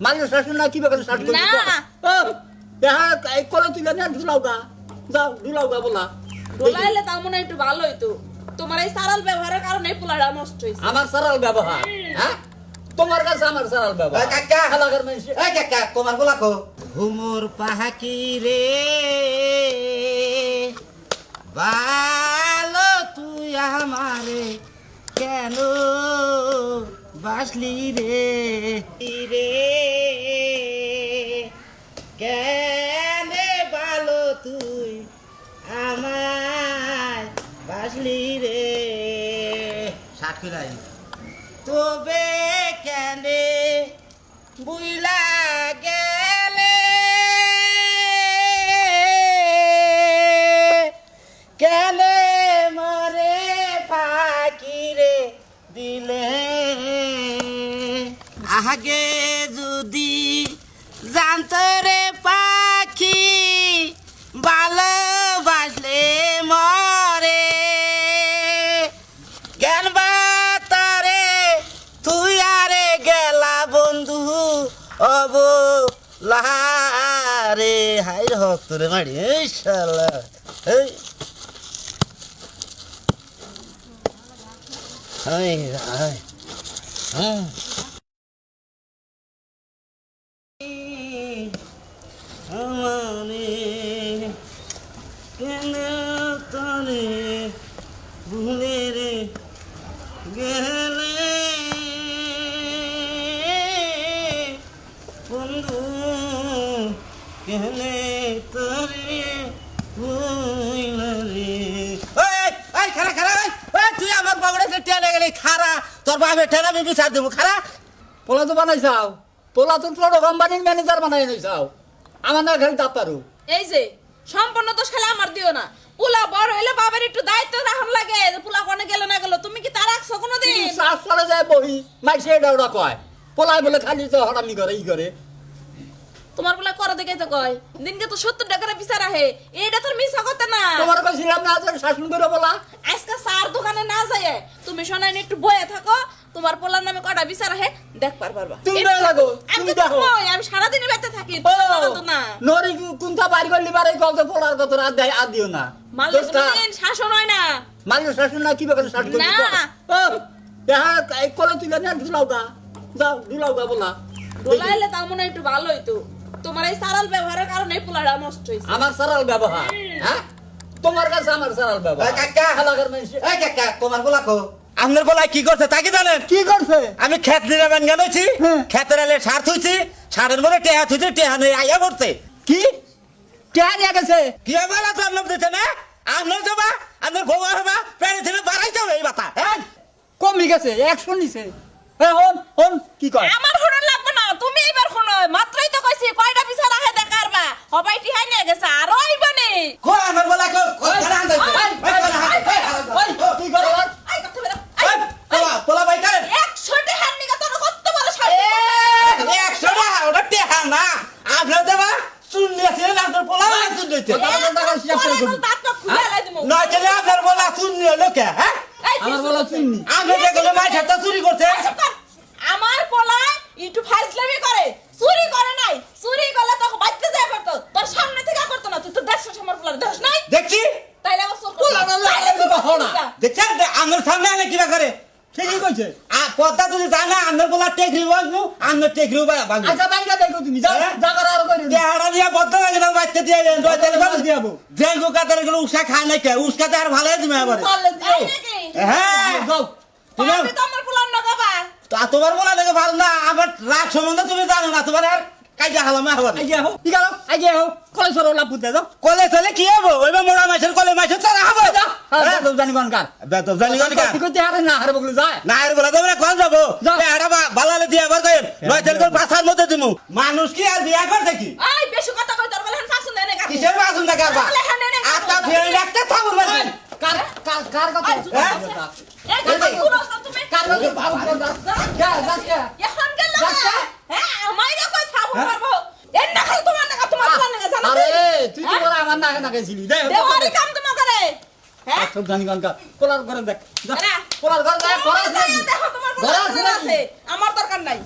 মালিক শাসন না কি বেকার শাসন না। ও দেখা এই কলে তুলে না ঢুলাও গা। যাও ঢুলাও গা বলা। বলাইলে তার মনে একটু ভালো হইতো। তোমার এই সারাল ব্যবহারের কারণে এই পোলাটা নষ্ট হয়েছে আমার সারাল ব্যবহার হ্যাঁ? তোমার কাছে আমার সারাল ব্যবহার। এই কাকা। এলাকার মানুষ এই কাকা তোমার বলা কো। ঘুমুর পাহাকি রে। ভালো তুই আমারে কেন বাসলি রে। রে। কেন ভালো তুই আমায় বাসলি রে। সাক্ষী তবে কেনে বুইলা আগে যদি জানত রে পাখি ভালোবাসলে মরে, জ্ঞান বাতারে তুই আরে গেলা বন্ধু অব লারে হাই হক তোরে মারি হাই হ্যাঁ আমারে কেন তরে ভুলে রে গেলে। বন্ধু গেলে তরে ভুলে রে। ওই খারা খারা, ওই তুই আমার বগড়ে টেনে গেলি, খারা, তোর বাপে টেনে আমি বিচার দেবো, খারা। পোলা তো বানাইছাও? পোলা তো তোর কোম্পানির ম্যানেজার বানাই নিছাও আমার না খালি পারু। এই যে সম্পূর্ণ তো খেলা আমার দিও না। পোলা বড় হইলে বাবার একটু দায়িত্ব রাখুন লাগে পোলা কোনে গেল না গেল তুমি কি তার রাখছো কোনোদিন? শ্বাস চলে যায় বহি মাইসে এটা ওরা কয়। পোলাই বলে খালি তো হরামি করে ই করে। তোমার পোলা করে দেখে তো কয় দিনকে তো সত্তর টাকার বিচার আহে এইটা তোর মিশা কথা না। তোমার কইছিলাম না শাসন করে বলা? আজকে সার দোকানে না যায় তুমি শোনাই একটু বয়ে থাকো তোমার পোলার নামে কটা বিচার আহে? দেখ পার পারবা। তুমি দেখো লাগো, আমি তুমি দেখো। আমি সারাদিন বেঁচে থাকি তো না। নরি কুন্থা বাড়ি করলি বারে কত পোলার কত রাত দেয় আর দিও না। মালিক কোনোদিন শাসন হয় না। মালিক শাসন না কি বেকার শাসন করছিস না। দেখা এই কলে তুলে না ঢুলাও গা। যাও ঢুলাও গা বলা। ডোলাইলে তার মনে একটু ভালো হইতো। তোমার এই সারাল ব্যবহারের কারণে পোলাটা নষ্ট হয়েছে আমার সারাল ব্যবহার হ্যাঁ? তোমার কাছে আমার সারাল ব্যবহার। কাকা। এলাকার মানুষ এই কাকা তোমার বলা কো। আপনার গলায় কি করছে তা কি জানেন? কি করছে? আমি খেত নিরাবেন গেছি হ্যাঁ। খেতের আলে সার থুইছি সারের বলে টেহা থুইছে টেহা নেই আইয়া করছে কি? টেহা নিয়ে গেছে? কি বেলা তো আপনার দিতে না? আপনার যাবা আপনার গোয়া হবা পেড়ে থেকে বাড়াই যাবে এই বাতা হ্যাঁ? কমে গেছে একশো নিছে। হ্যাঁ হন হন কি কয়? আমার শুনুন লাগবে না তুমি এইবার শুনো মাত্রই তো কইছি কয়টা বিচার আহে দেখার বা হবাই টিহাই নিয়ে গেছে আরও আইবা নে কো আমার বলা কো কো খেলা আনতে কি করে ওর? আই কথা বেরা পোলা পোলা ভাই কারে একশো টিহার নিগা তোর কত বড় শাড়ি একশো না ওটা টেহা না আপনার যাবা চুনলি আছে না আপনার পোলা চুনলিতে কথা করবি। আপনার বলা হলো হ্যাঁ? আমার বলা চিনি আপনি যেগুলো মাছ হাতে চুরি করছে। আমার পোলা একটু ফাইজলামি করে। চুরি করে নাই। চুরি করলে তো বাচ্চা যায় করতো তোর সামনে থেকে করতো না তুই। তো দেখছিস আমার দেখছ নাই। দেখছি? তাইলে আমার চোখ পোলা না। দেখছেন? আমার সামনে আনে কিবা করে। ঠিকই কইছে। পদ্মা যদি জানা আমার বলা টেকরি বাঁধবো আমার টেকরি বাঁধবো আচ্ছা বাইরে দেখো তুমি যাও হ্যাঁ? যা করে আর করে দেহাড়া দিয়া বদ্ধ লাগে গেল বাচ্চা দিয়ে দেন দয় তেলে বাদ দিয়াবো। যে গোকাতেরগুলো উষা খায় না কে উস্কাতে আর ভালো তুমি আবার? হ্যাঁ যাও তুমি পারবি তো আমার পোলার নগাবা। তা তোমার বলা দেখে ভালো না আবার রাগ সম্বন্ধে তুমি জানো না তোমার আর কাইজা হালামা হবার আইগে হো কি গেল আইগে হো কলে সরো লাভ বুঝতে যাও। কলে চলে কি হব? ওইবার মোড়া মাছের কলে মাছের তারা হব। হ্যাঁ। তো জানি কোন কার বেতব জানি কোন কাজ ঠিক আছে আরে না হারে বগলে যায়। না এর বলা দেবে না কোন যাব। এটা বালালে দিয়ে আবার কইন নয় তেল করে পাঁচার মধ্যে দিমু। মানুষ কি আর বিয়া করছে কি? বেশি কথা কই, তোর বলে হেন দেয় না। কিসের বাসুন না এনে গাছে। আত্মা ফেরে রাখতে থাকুন মানে কার কার কার কথা এই, পুরো সব তুমি- কার কথা ভাব কর দাও লাগাইছিলি দে দেওয়ারি কাম তো মাথারে হ্যাঁ আচ্ছা, সব জানি গানকা কোলার ঘরে দেখ। কোলার ঘরে দেখ ঘরে আছে ঘরে আছে। আমার দরকার নাই।